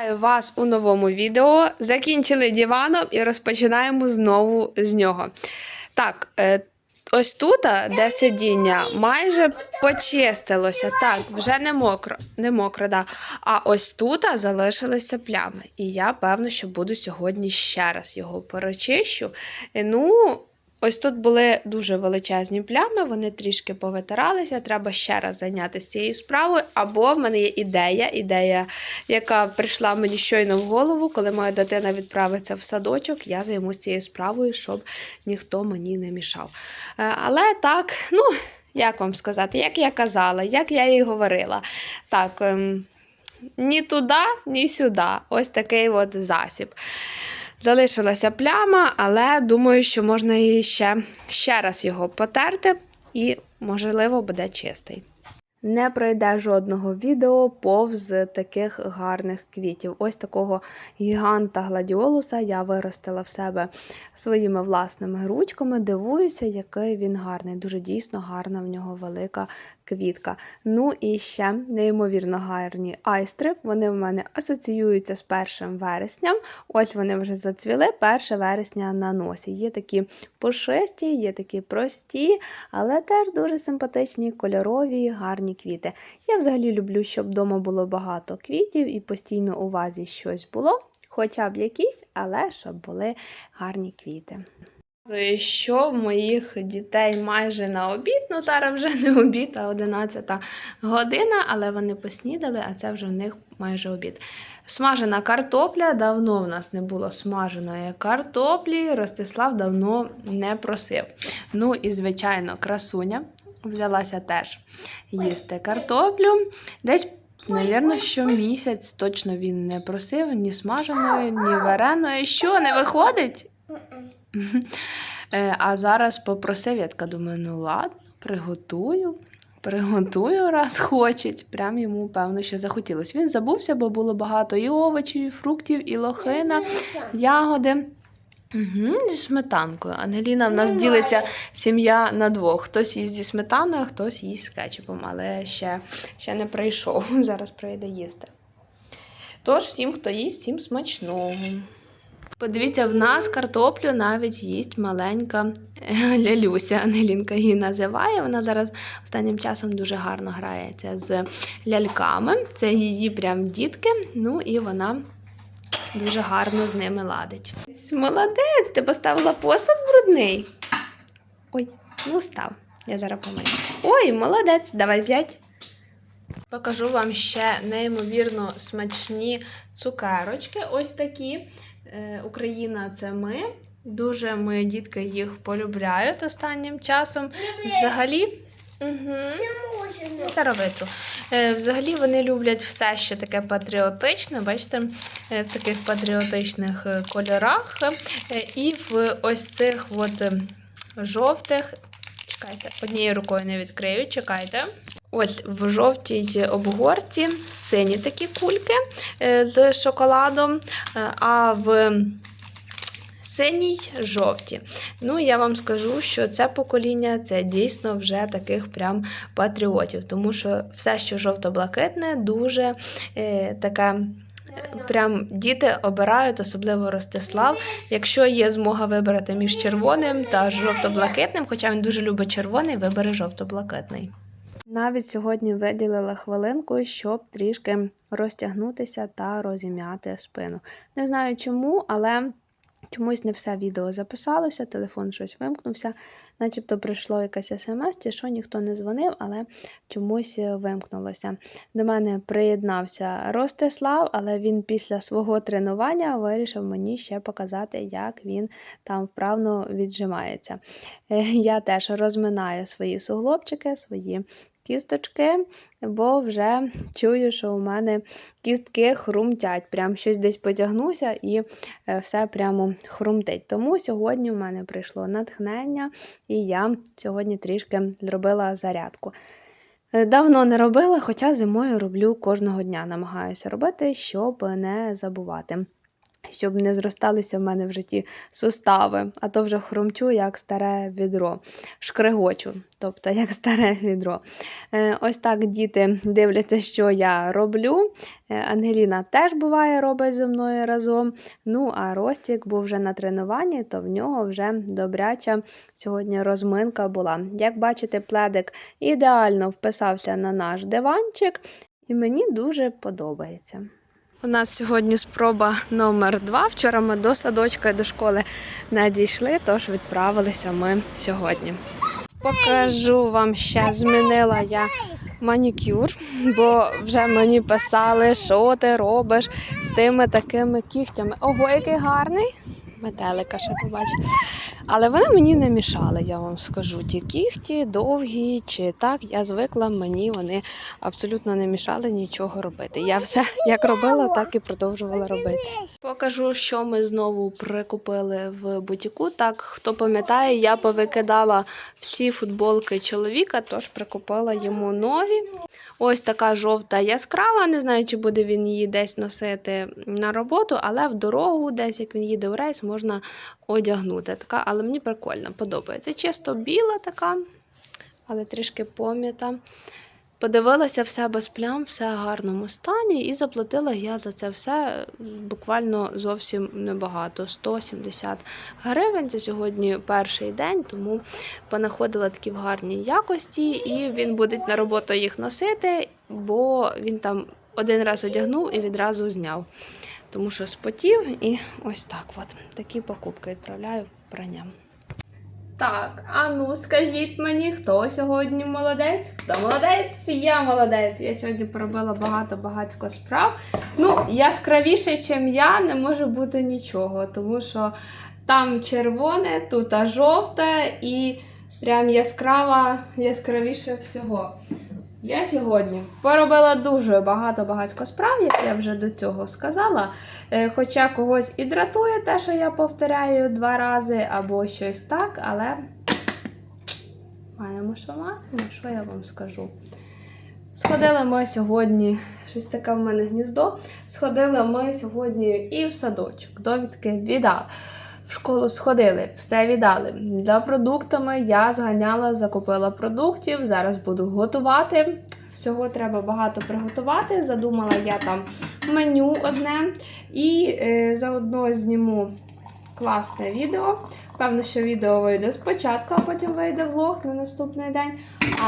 Вітаю вас у новому відео. Закінчили диваном і розпочинаємо знову з нього. Так, е, ось тут, де сидіння, майже почистилося. Так, вже не мокро, не мокро, да. А ось тут залишилися плями. І я певно, що буду сьогодні ще раз його перечищу. Е, Ну, Ось тут були дуже величезні плями, вони трішки повитиралися. Треба ще раз зайнятися цією справою. Або в мене є ідея, ідея, яка прийшла мені щойно в голову, коли моя дитина відправиться в садочок, я займусь цією справою, щоб ніхто мені не мішав. Е, Але так, ну, як вам сказати, як я казала, як я їй говорила. Так, ем, ні туди, ні сюди. Ось такий от засіб. Залишилася пляма, але думаю, що можна і ще, ще раз його потерти, і, можливо, буде чистий. Не пройде жодного відео повз таких гарних квітів. Ось такого гіганта гладіолуса я виростила в себе своїми власними ручками. Дивуюся, який він гарний. Дуже дійсно гарна в нього велика квітка. Ну і ще неймовірно гарні айстри. Вони в мене асоціюються з 1 вересням. Ось вони вже зацвіли 1 вересня на носі. Є такі пушисті, є такі прості, але теж дуже симпатичні, кольорові, гарні квіти. Я взагалі люблю, щоб вдома було багато квітів і постійно у вазі щось було. Хоча б якісь, але щоб були гарні квіти. Що в моїх дітей майже на обід, ну зараз вже не обід, а 11 година, але вони поснідали, а це вже в них майже обід. Смажена картопля. Давно в нас не було смаженої картоплі. Ростислав давно не просив. Ну і, звичайно, красуня взялася теж їсти картоплю. Десь, навірно, що місяць точно він не просив ні смаженої, ні вареної. Що, не виходить? Е, А зараз попросив, я така думаю, ну ладно, приготую. Приготую, раз хочеть. Прям йому, певно, що захотілося. Він забувся, бо було багато і овочів, і фруктів, і лохина, ягоди. Угу, зі сметанкою. Ангеліна в нас ділиться сім'я на двох. Хтось їсть зі сметаною, хтось їсть з кетчупом, але ще, ще не прийшов. Зараз прийде їсти. Тож, всім, хто їсть, всім смачного. Подивіться, в нас картоплю навіть їсть маленька е, лялюся. Ангелінка її називає. Вона зараз останнім часом дуже гарно грається з ляльками. Це її прям дітки. Ну і вона дуже гарно з ними ладить. Молодець, ти поставила посуд брудний. Ой, ну став. Я зараз помию. Ой, молодець, давай п'ять. Покажу вам ще неймовірно смачні цукерочки. Ось такі. Е, Україна це ми. Дуже мої дітки їх полюбляють останнім часом. Взагалі. Угу. Взагалі вони люблять все, що таке патріотичне. Бачите, е, в таких патріотичних кольорах. І в ось цих от жовтих. Чекайте, однією рукою не відкрию, чекайте. Ось в жовтій обгорці сині такі кульки е, з шоколадом, е, а в синій жовті. Ну, я вам скажу, що це покоління це дійсно вже таких прям патріотів, тому що все, що жовто-блакитне, дуже е, таке. е, Прям діти обирають, особливо Ростислав. Якщо є змога вибрати між червоним та жовто-блакитним, хоча він дуже любить червоний, вибере жовто-блакитний. Навіть сьогодні виділила хвилинку, щоб трішки розтягнутися та розім'яти спину. Не знаю чому, але чомусь не все відео записалося, телефон щось вимкнувся, начебто прийшло якесь смс, чи що ніхто не дзвонив, але чомусь вимкнулося. До мене приєднався Ростислав, але він після свого тренування вирішив мені ще показати, як він там вправно віджимається. Е, Я теж розминаю свої суглобчики, свої кісточки, бо вже чую, що у мене кістки хрумтять. Прям щось десь потягнуся і е, все прямо хрумтить. Тому сьогодні у мене прийшло натхнення, і я сьогодні трішки зробила зарядку. Е, Давно не робила, хоча зимою роблю кожного дня. Намагаюся робити, щоб не забувати. Щоб не зросталися в мене в житті сустави, а то вже хрумчу, як старе відро, шкригочу, тобто як старе відро. Е, Ось так діти дивляться, що я роблю. Е, Ангеліна теж буває робить зі мною разом. Ну, а Ростік був вже на тренуванні, то в нього вже добряча сьогодні розминка була. Як бачите, пледик ідеально вписався на наш диванчик, і мені дуже подобається. У нас сьогодні спроба номер два. Вчора ми до садочка і до школи не дійшли, тож відправилися ми сьогодні. Покажу вам ще змінила я манікюр, бо вже мені писали, що ти робиш з тими такими кігтями. Ого, який гарний! Метелика ще побачите. Але вони мені не мішали, я вам скажу. Ті кігті довгі чи так, я звикла, мені вони абсолютно не мішали нічого робити. Я все як робила, так і продовжувала робити. Покажу, що ми знову прикупили в бутіку. Так, хто пам'ятає, я повикидала всі футболки чоловіка, тож прикупила йому нові. Ось така жовта яскрава. Не знаю, чи буде він її десь носити на роботу, але в дорогу, десь як він їде у рейс, можна одягнути. Така, але мені прикольно подобається. Чисто біла така, але трішки пом'ята. Подивилася все без плям, все в гарному стані, і заплатила я за це все буквально зовсім небагато 170 гривень. Це сьогодні перший день, тому понаходила такі в гарній якості, і він буде на роботу їх носити, бо він там один раз одягнув і відразу зняв. Тому що спотів, і ось так от такі покупки відправляю прання. Так, а ну скажіть мені, хто сьогодні молодець? Хто молодець? Я молодець. Я сьогодні поробила багато-багатько справ. Ну, яскравіше, ніж я, не може бути нічого, тому що там червоне, тут жовте і прям яскрава, яскравіше всього. Я сьогодні поробила дуже багато-багатько справ, як я вже до цього сказала. Е, Хоча когось і дратує те, що я повторяю два рази або щось так, але маємо що маємо, що я вам скажу. Сходили ми сьогодні, щось таке в мене гніздо. Сходили ми сьогодні і в садочок. Довідки віддали. В школу сходили, все віддали. За продуктами я зганяла, закупила продуктів. Зараз буду готувати. Всього треба багато приготувати. Задумала я там меню одне. І е, заодно зніму класне відео. Певно, що відео вийде спочатку, а потім вийде влог на наступний день.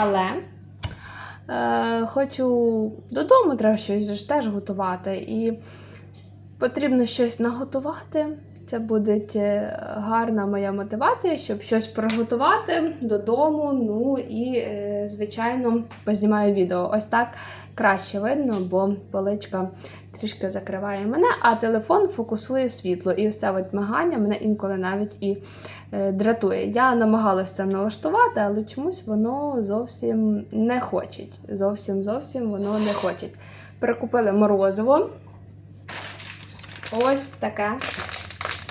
Але е, хочу додому треба щось теж готувати. І потрібно щось наготувати. Це буде е, гарна моя мотивація, щоб щось приготувати додому. Ну і, е, звичайно, познімаю відео. Ось так краще видно, бо поличка трішки закриває мене, а телефон фокусує світло. І ось це мигання мене інколи навіть і е, дратує. Я намагалася це налаштувати, але чомусь воно зовсім не хоче. Зовсім зовсім воно не хоче. Перекупили морозиво. Ось таке.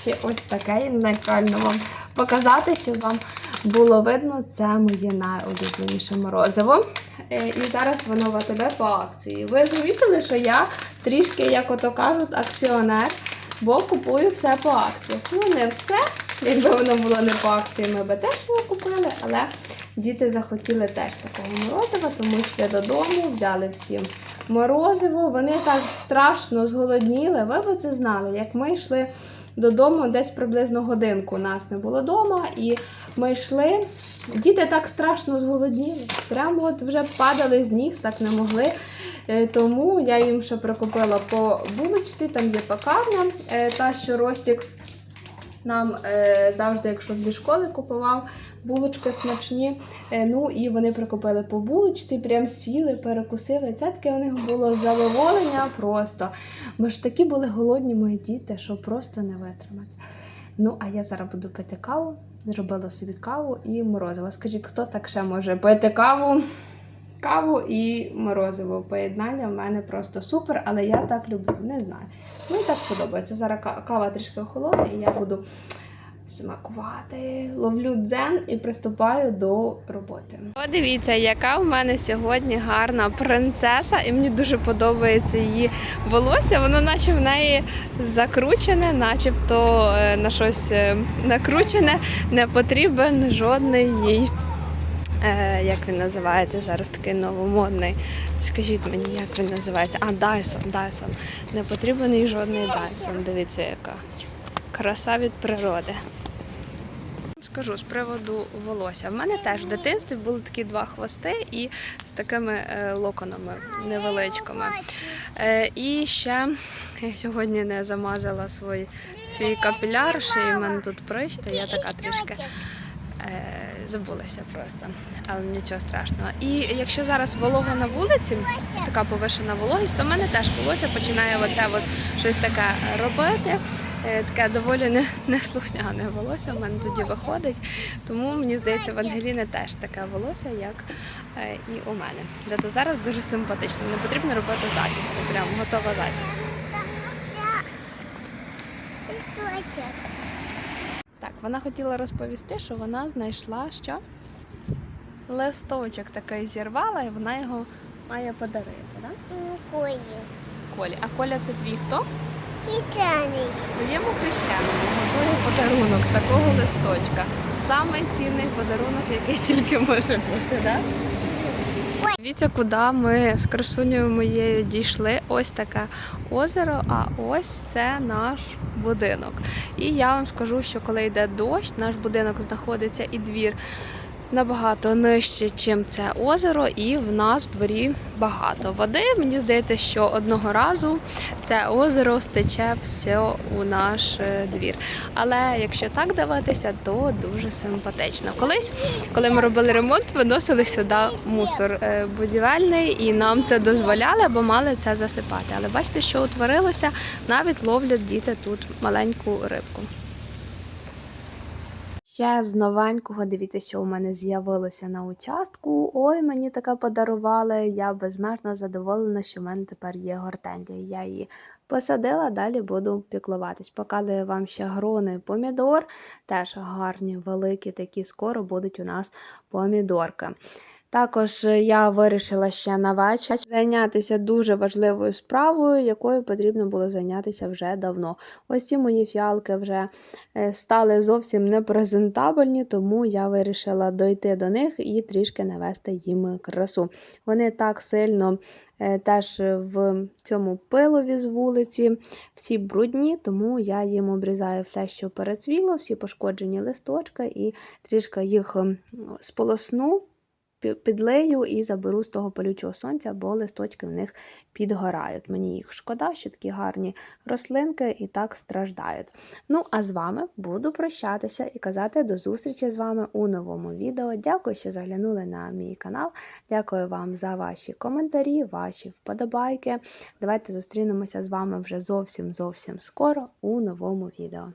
Чи ось таке, правильно вам показати, щоб вам було видно, це моє найулюбленіше морозиво. Е, І зараз воно в АТБ по акції. Ви замітили, що я трішки, як ото кажуть, акціонер, бо купую все по акціях. Ну, не все. Якби воно було не по акції, ми би теж його купили, але діти захотіли теж такого морозива, тому йшли додому, взяли всі морозиво. Вони так страшно зголодніли. Ви б це знали, як ми йшли додому десь приблизно годинку. Нас не було вдома, і ми йшли. Діти так страшно зголодніли. Прямо от вже падали з ніг, так не могли. Е, Тому я їм ще прикупила по булочці, там є пекарня, е, та що Ростік нам е, завжди, якщо зі школи купував булочки смачні. Ну і вони прикупили по булочці, прям сіли, перекусили. Це таке у них було задоволення просто. Ми ж такі були голодні мої діти, що просто не витримати. Ну, а я зараз буду пити каву. Зробила собі каву і морозиво. Скажіть, хто так ще може пити каву? Каву і морозиво. Поєднання в мене просто супер, але я так люблю, не знаю. Мені так подобається. Зараз кава трішки охолоне, і я буду смакувати, ловлю дзен і приступаю до роботи. Подивіться, яка в мене сьогодні гарна принцеса, і мені дуже подобається її волосся. Воно наче в неї закручене, начебто е, на щось е, накручене, не потрібен жодний їй. Е, як він називається зараз такий новомодний. Скажіть мені, як він називається? А, Дайсон, Дайсон. Не потрібен їй жодний Дайсон. Дивіться, яка краса від природи. Скажу з приводу волосся. В мене теж в дитинстві були такі два хвости і з такими е, локонами невеличкими. Е, і ще я сьогодні не замазала свій, свій капіляр, ще й в мене тут прищ, то я така трішки е, забулася просто, але нічого страшного. І якщо зараз волого на вулиці, така повишена вологість, то в мене теж волосся починає оце от щось таке робити. Е, Таке доволі не, неслухняне волосся в мене тоді виходить. Тому мені здається, в Ангеліни теж таке волосся, як е, і у мене. Зато зараз дуже симпатично. Не потрібно робити зачіску, прям готова зачіска. Так, вона хотіла розповісти, що вона знайшла що? Листочок такий зірвала, і вона його має подарити, так? Кої. Колі. А Коля це твій хто? Чаний. Своєму хрещеному готує подарунок такого листочка. Самий цінний подарунок, який тільки може бути, так? Дивіться, куди ми з красунею моєю дійшли. Ось таке озеро, а ось це наш будинок. І я вам скажу, що коли йде дощ, наш будинок знаходиться і двір набагато нижче, чим це озеро, і в нас в дворі багато води. Мені здається, що одного разу це озеро стече все у наш е, двір. Але якщо так дивитися, то дуже симпатично. Колись, коли ми робили ремонт, виносили сюди мусор е, будівельний, і нам це дозволяли, бо мали це засипати. Але бачите, що утворилося, навіть ловлять діти тут маленьку рибку. Ще з новенького, дивіться, що у мене з'явилося на участку. Ой, мені таке подарували. Я безмежно задоволена, що в мене тепер є гортензія. Я її посадила, далі буду піклуватись. Показую вам ще грони помідор. Теж гарні, великі, такі скоро будуть у нас помідорки. Також я вирішила ще на вечір зайнятися дуже важливою справою, якою потрібно було зайнятися вже давно. Ось ці мої фіалки вже е, стали зовсім непрезентабельні, тому я вирішила дойти до них і трішки навести їм красу. Вони так сильно е, теж в цьому пилові з вулиці, всі брудні, тому я їм обрізаю все, що перецвіло, всі пошкоджені листочки, і трішки їх сполосну підлею і заберу з того палючого сонця, бо листочки в них підгорають. Мені їх шкода, що такі гарні рослинки і так страждають. Ну, а з вами буду прощатися і казати до зустрічі з вами у новому відео. Дякую, що заглянули на мій канал. Дякую вам за ваші коментарі, ваші вподобайки. Давайте зустрінемося з вами вже зовсім зовсім скоро у новому відео.